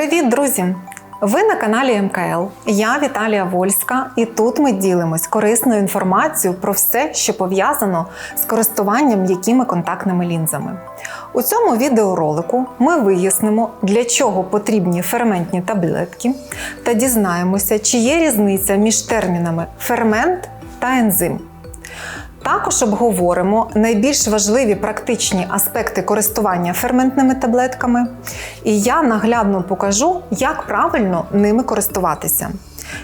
Привіт, друзі! Ви на каналі МКЛ. Я Віталія Вольська, і тут ми ділимось корисною інформацією про все, що пов'язано з користуванням якими контактними лінзами. У цьому відеоролику ми вияснимо, для чого потрібні ферментні таблетки, та дізнаємося, чи є різниця між термінами фермент та ензим. Також обговоримо найбільш важливі практичні аспекти користування ферментними таблетками, і я наглядно покажу, як правильно ними користуватися.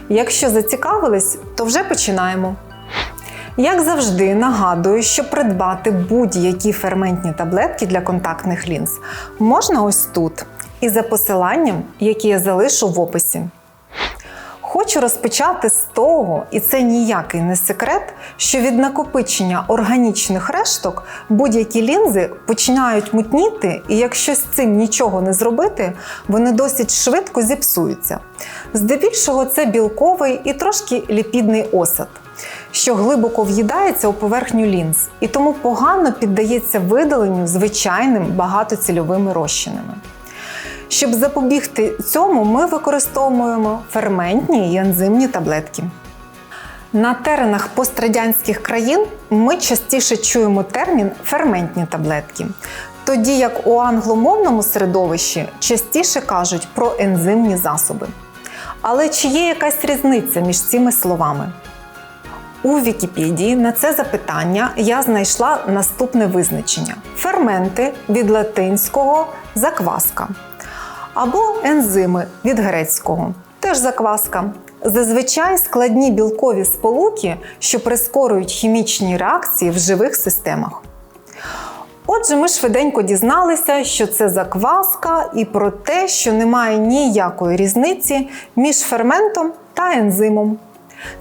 Якщо зацікавились, то вже починаємо. Як завжди, нагадую, що придбати будь-які ферментні таблетки для контактних лінз можна ось тут, і за посиланням, яке я залишу в описі. Хочу розпочати з того, і це ніякий не секрет, що від накопичення органічних решток будь-які лінзи починають мутніти, і якщо з цим нічого не зробити, вони досить швидко зіпсуються. Здебільшого це білковий і трошки ліпідний осад, що глибоко в'їдається у поверхню лінз, і тому погано піддається видаленню звичайним багатоцільовими розчинами. Щоб запобігти цьому, ми використовуємо ферментні і ензимні таблетки. На теренах пострадянських країн ми частіше чуємо термін ферментні таблетки, тоді як у англомовному середовищі частіше кажуть про ензимні засоби. Але чи є якась різниця між цими словами? У Вікіпедії на це запитання я знайшла наступне визначення: ферменти від латинського закваска або ензими від грецького, теж закваска. Зазвичай складні білкові сполуки, що прискорюють хімічні реакції в живих системах. Отже, ми швиденько дізналися, що це закваска, і про те, що немає ніякої різниці між ферментом та ензимом.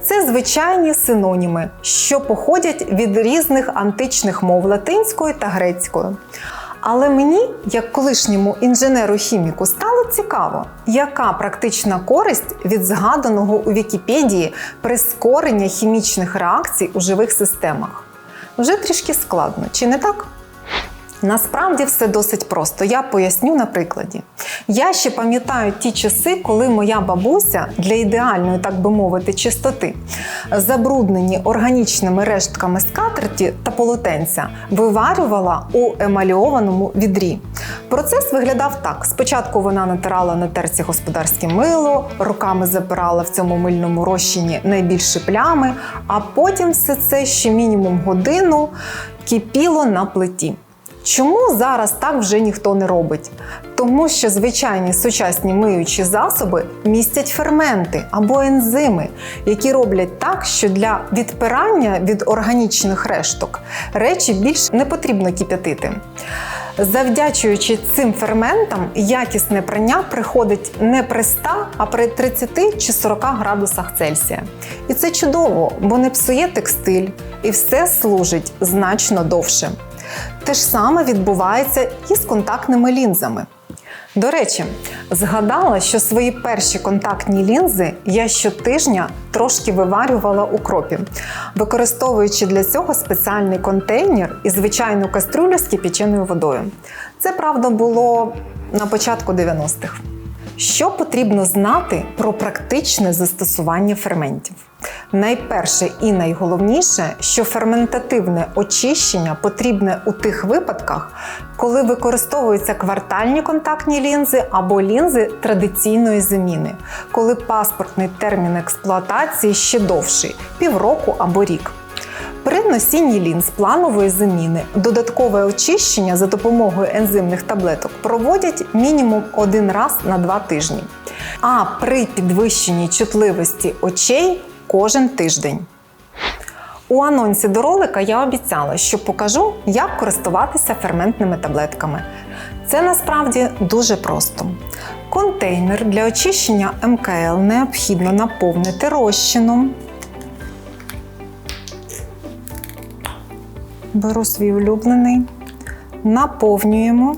Це звичайні синоніми, що походять від різних античних мов латинської та грецької. Але мені, як колишньому інженеру-хіміку, стало цікаво, яка практична користь від згаданого у Вікіпедії прискорення хімічних реакцій у живих системах. Вже трішки складно, чи не так? Насправді все досить просто. Я поясню на прикладі. Я ще пам'ятаю ті часи, коли моя бабуся для ідеальної, так би мовити, чистоти, забруднені органічними рештками скатерті та полотенця, виварювала у емальованому відрі. Процес виглядав так: спочатку вона натирала на терці господарське мило, руками забирала в цьому мильному розчині найбільші плями, а потім все це ще мінімум годину кипіло на плиті. Чому зараз так вже ніхто не робить? Тому що звичайні сучасні миючі засоби містять ферменти або ензими, які роблять так, що для відпирання від органічних решток речі більш не потрібно кип'ятити. Завдячуючи цим ферментам, якісне прання приходить не при 100, а при 30 чи 40 градусах Цельсія. І це чудово, бо не псує текстиль, і все служить значно довше. Те ж саме відбувається і з контактними лінзами. До речі, згадала, що свої перші контактні лінзи я щотижня трошки виварювала у кропі, використовуючи для цього спеціальний контейнер і звичайну кастрюлю з кипяченою водою. Це правда було на початку 90-х. Що потрібно знати про практичне застосування ферментів? Найперше і найголовніше, що ферментативне очищення потрібне у тих випадках, коли використовуються квартальні контактні лінзи або лінзи традиційної заміни, коли паспортний термін експлуатації ще довший півроку або рік. При носінні лінз планової заміни додаткове очищення за допомогою ензимних таблеток проводять мінімум один раз на два тижні. А при підвищенні чутливості очей кожен тиждень. У анонсі до ролика я обіцяла, що покажу, як користуватися ферментними таблетками. Це насправді дуже просто. Контейнер для очищення МКЛ необхідно наповнити розчином. Беру свій улюблений, наповнюємо.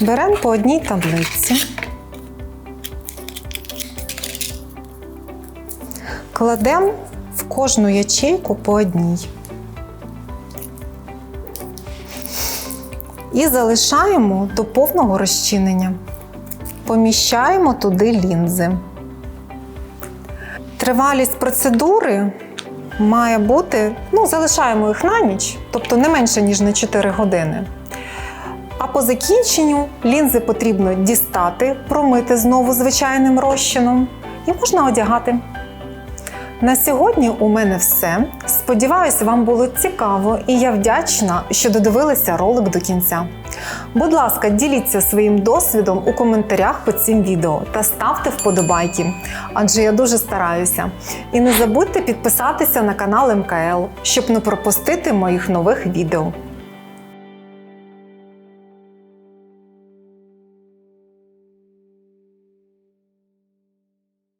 Беремо по одній таблиці. Кладемо в кожну ячейку по одній. і залишаємо до повного розчинення. Поміщаємо туди лінзи. Тривалість процедури має бути, ну, залишаємо їх на ніч, тобто не менше, ніж на 4 години. А по закінченню лінзи потрібно дістати, промити знову звичайним розчином і можна одягати. На сьогодні у мене все. Сподіваюсь, вам було цікаво, і я вдячна, що додивилися ролик до кінця. Будь ласка, діліться своїм досвідом у коментарях під цим відео та ставте вподобайки, адже я дуже стараюся. І не забудьте підписатися на канал МКЛ, щоб не пропустити моїх нових відео.